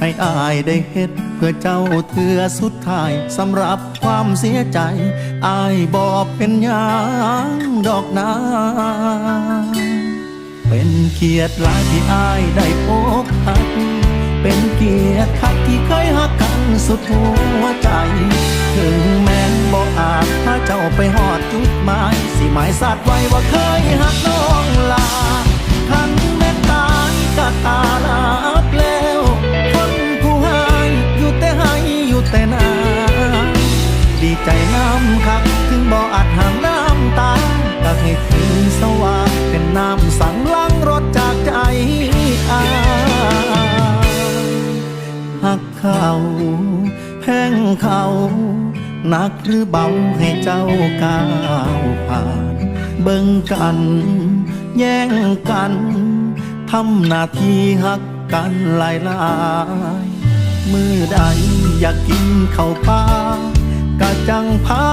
ให้อายได้เฮ็ดเพื่อเจ้าเถือสุดท้ายสำหรับความเสียใจ อายบอกเป็นยังดอกนาเป็นเกียรติหลายที่อายได้พบหัก เป็นเกียรติคักที่เคยหักกันสุดหัวใจ ถึงแม้นบ่อาจพาเจ้าไปหอดจุดหมาย สิหมายสัตว์ไว้ว่าเคยหักน้องลาทันแม้ตายก็ตาลา สว่างเป็นน้ำสั่งล้างรถจากใจอาหักเขาแพงเขาหนักหรือเบาให้เจ้าก้าวผ่าน เบิ่งกัน แย่งกันทำหน้าที่หักกันหลายหลายมือใดอยากกินข้าวปลากะจังพา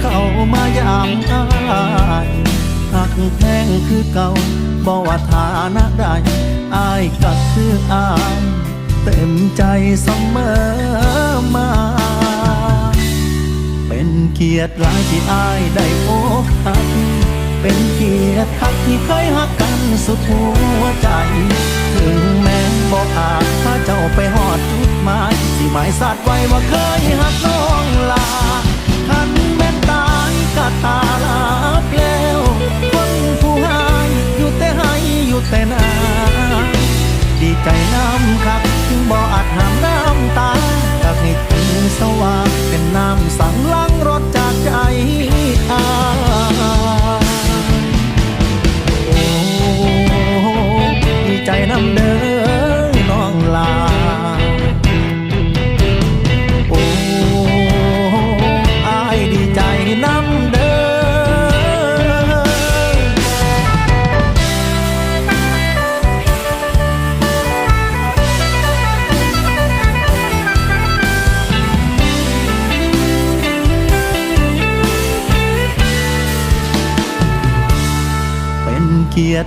เข้ามายามอาย หักแพงคือเก่าบ่ว่าฐานะใดอายก็คืออายเต็มใจเสมอมา เป็นเกียรติหลายที่อายได้พบหักเป็นเกียรติคักที่เคยหักกันสุดหัวใจ ถึงแม้บอกอาจพาเจ้าไปหอดจุดหมายสิหมายสัตว์ไว้ว่าเคยหักน้องลาทันแม้ตายก็ตาลาเปล แต่นาดีใจน้ำคักถึงบ่อาจห้ามน้ำตาก็ให้ถึงสว่างเป็นน้ำสั่งล้างรถจากใจอาโอ้ดีใจน้ำเด้อ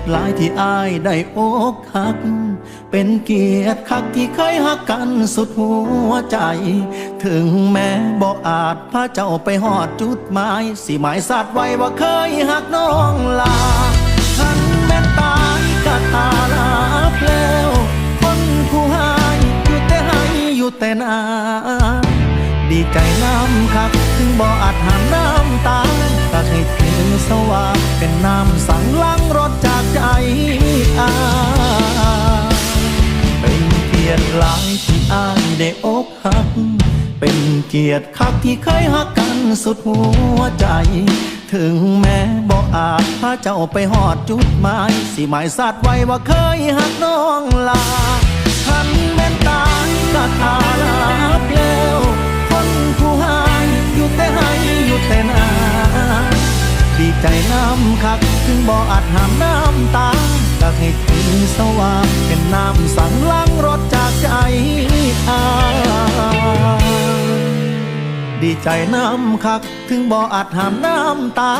ติหลายที่อายได้อกหัก เป็นเกียรติคักที่เคยหักกันสุดหัวใจ ถึงแม้บอกอาจพาเจ้าไปหอดจุดหมาย สิหมายสัตว์ไว้ว่าเคยหักน้องลาทันแม้ตายก็ตาลาเพลวคนผู้ให้อยู่แต่ให้อยู่แต่นาดีใจน้ำคักถึงบ่อาจห้ามน้ำตาก็ให้ถึงสว่างเป็นน้ำสั่งล้างรถจ ใจอาเป็นเกียรติหลายที่อายได้อกหัก เป็นเกียรติคักที่เคยหักกันสุดหัวใจ ถึงแม้บ่อาจพาเจ้าไปหอดจุดหมายสิหมายสัตว์ไว้ว่าเคยหักน้องลาทันแม่นตายก็ทาลาเปลวคนผู้ให้อยู่แต่ให้อยู่แต่นาดีใจน้ำคัก ถึงบ่อาจห้ามน้ำตาก็ให้ถึงสว่างเป็นน้ำสั่งล้างรถจากใจอาดีใจน้ำคัก ถึงบ่อาจห้ามน้ำตา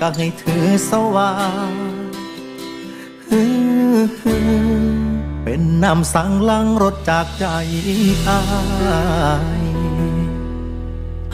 ก็ให้ถือสว่างเป็นน้ำสั่งล้างรถจากใจอาย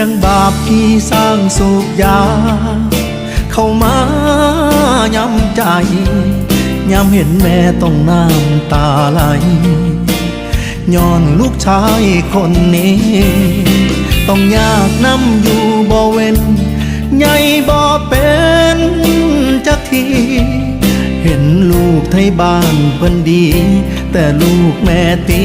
จังบาปที่สร้างสูบยา เข้ามาย้ำใจ ย้ำเห็นแม่ต้องน้ำตาไหลย้อนลูกชายคนนี้ ต้องยากน้ำอยู่บ่เว้นใหญ่บ่เป็นจักทีเห็นลูกไทยบ้านเพิ่นดี แต่ลูกแม่ตี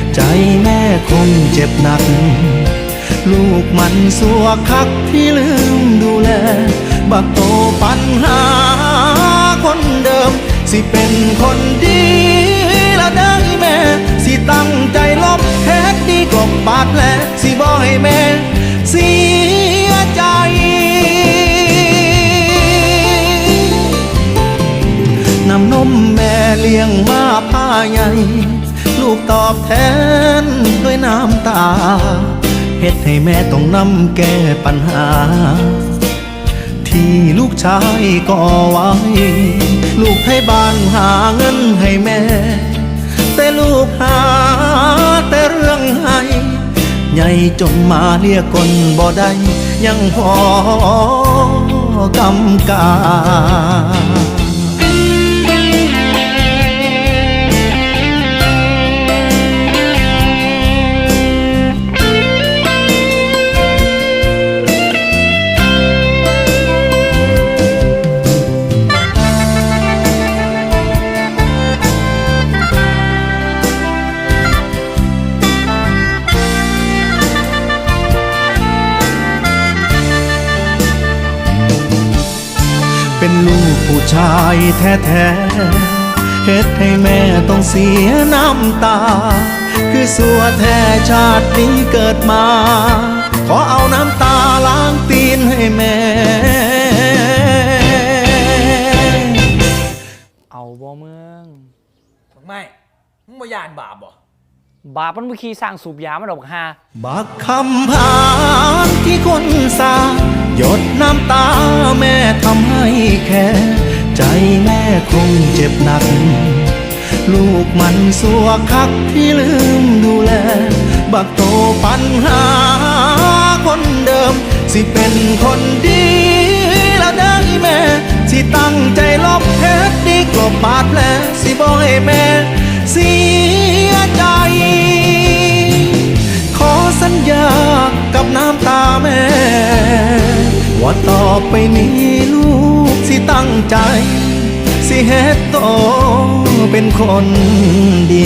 ใจแม่คงเจ็บหนัก ลูกมันสัวคักที่ลืมดูแล บักโตปัญหาคนเดิม สิเป็นคนดีละเด้อแม่ สิตั้งใจลบแค่ดีกบบาดแลสิบ่ให้แม่เสียใจน้ำนมแม่เลี้ยงมาผ้าใหญ่ ลูกตอบแทนด้วยน้ำตาเฮ็ดให้แม่ต้องนำแก้ปัญหา ที่ลูกชายก่อไว้ ลูกให้บ้านหาเงินให้แม่ แต่ลูกหาแต่เรื่องให้ใหญ่จนมาเรียกคนบ่ได้ยังพอกำกา ให้แม่ต้องเสียน้ำตา คือสัวแท้ชาตินี้เกิดมา ขอเอาน้ำตาล้างตีนให้แม่ เอาบ่เมืองบักไม่มึงบ่ยานบาปบ่บาปมันบ่ขี่สร้างสูบยามาดอกฮาบักคำพานที่คนสาหยดน้ำตาแม่ทำให้แค่ ใจแม่คงเจ็บหนัก ลูกมันสัวคักที่ลืมดูแล บักโตปัญหาคนเดิม สิเป็นคนดีและเด้อแม่ สิตั้งใจลบเพชรดีกลบบาดแผลสิบ่ให้แม่เสียใจ ขอสัญญากับน้ำตาแม่ ว่าต่อไปนี้ลูกสิตั้งใจ สิเฮ็ดโตเป็นคนดี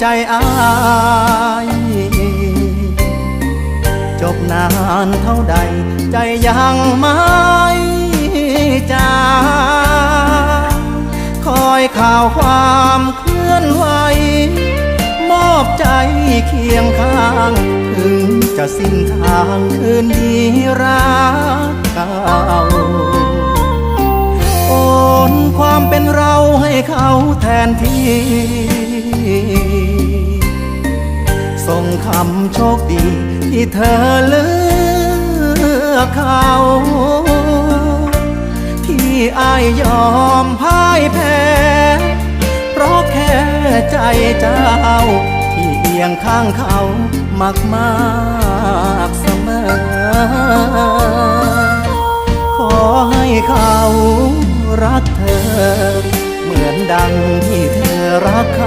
ใจอายจบนานเท่าใด ใจยังไม่จางคอยข่าวความเคลื่อนไหว มอบใจเคียงข้างถึงจะสิ้นทางคืนดีรักเก่าโอนความเป็นเราให้เขาแทนที่ ส่งคำโชคดีที่เธอเลือกเขา ที่อายยอมพ่ายแพ้ เพราะแค่ใจเจ้า ที่เอียงข้างเขามากมากเสมอ ขอให้เขารักเธอ เหมือนดัง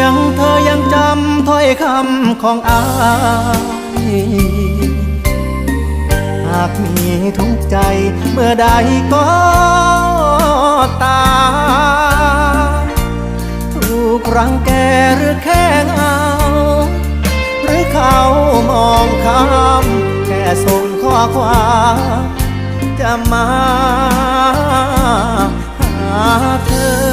ยังเธอยังจำถ้อยคำของอายหากมีทุกใจเมื่อใดก็ตา ถูกรังแกหรือแค่เงาหรือเขามองข้ามแค่ส่งข้อความจะมาหาเธอ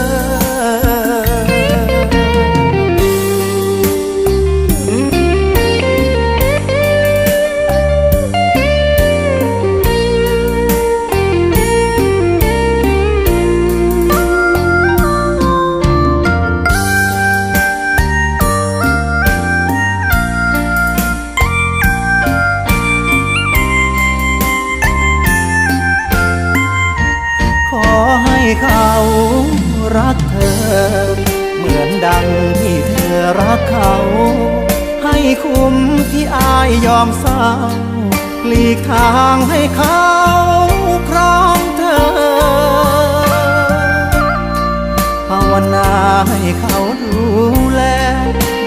ภาวนาให้เขาดูแล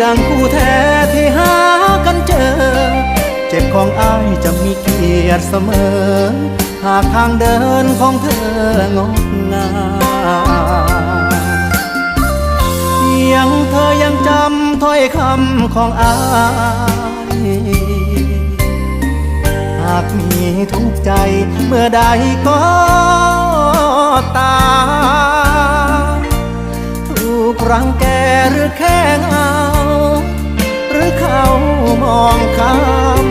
ดังคู่แท้ที่หากันเจอ เจ็บของอ้ายจะมีเกียรติเสมอ หากทางเดินของเธองดงามยังเธอยังจำถ้อยคำของอ้ายหากมีทุกข์ใจเมื่อใดก็ตาม รังแกหรือแค่เงา หรือเขามองข้าม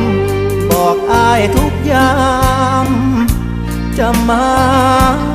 บอกอายทุกอยาม จะมา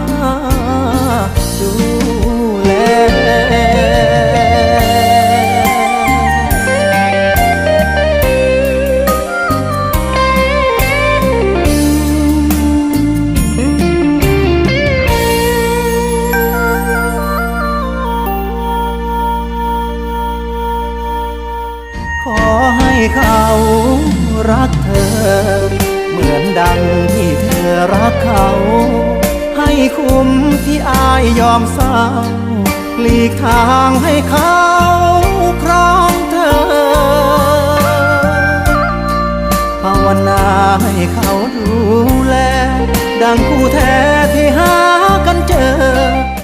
คุ้มที่อายยอมเศร้าหลีกทางให้เขาครองเธอ ภาวนาให้เขาดูแล ดังคู่แท้ที่หากันเจอ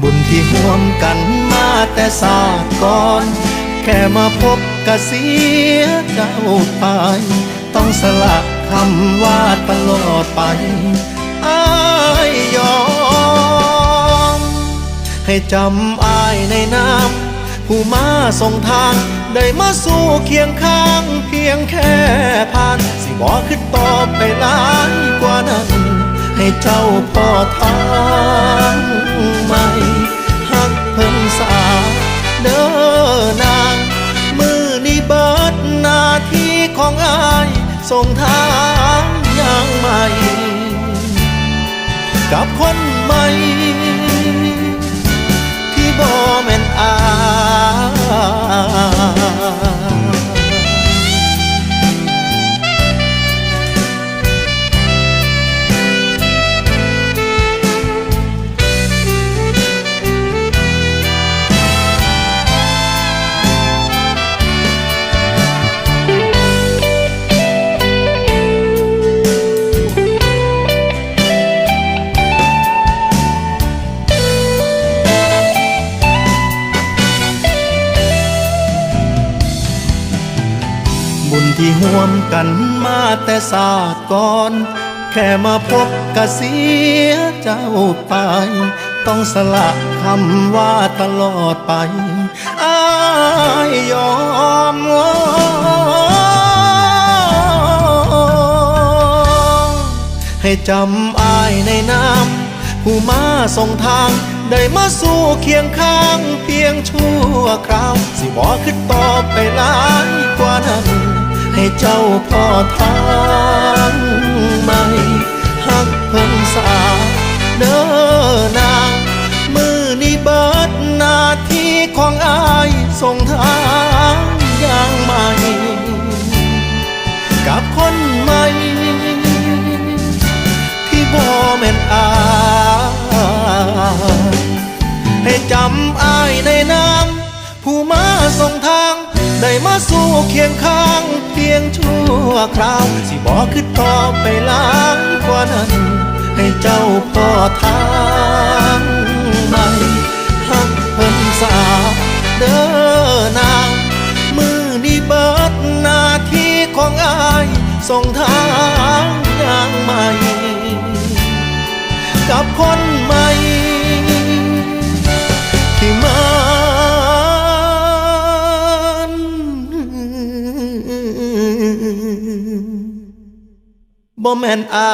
บุญที่ห่วมกันมาแต่ศาสตร์ก่อน แค่มาพบกะเสียเจ้าไป ต้องสละคำว่าตลอดไปอายยอม ให้จำอายในน้ำผู้มาส่งทางได้มาสู่เคียงข้างเพียงแค่ผ่าน สิบอกขึ้นต่อไปหลายกว่านั้น ให้เจ้าพ่อทาง ใหม่หากเพิ่นสาเด้อนางมือนี้เบิดหน้าที่ของอายส่งทางอย่างใหม่ กับคนใหม่ ห่วมกันมาแต่ศาสตร์ก่อน แค่มาพบกะเสียเจ้าไป ต้องสละคำว่าตลอดไปอายยอมให้จำอายในน้ำผู้มาส่งทาง ได้มาสู่เคียงข้างเพียงชั่วคราว สิบอกขึ้นต่อไปหลายกว่านั้น ให้เจ้าพ่อทางใหม่หักเพิ่นสาเด้อนามือนี้เบิดหน้าที่ของอายส่งทางอย่างใหม่ กับคนใหม่ ที่บ่แม่นอายให้จำอายในน้ำผู้มาส่งทาง ได้มาสู่เคียงข้างเพียงชั่วคราว สิบอกคือต่อไปล้างกว่านั้น ให้เจ้าพ่อทางใหม่หักเพิ่นสาเด้อนางมือนี้เบิดหน้าที่ของอายส่งทางอย่างใหม่กับคน บ่แม่นอา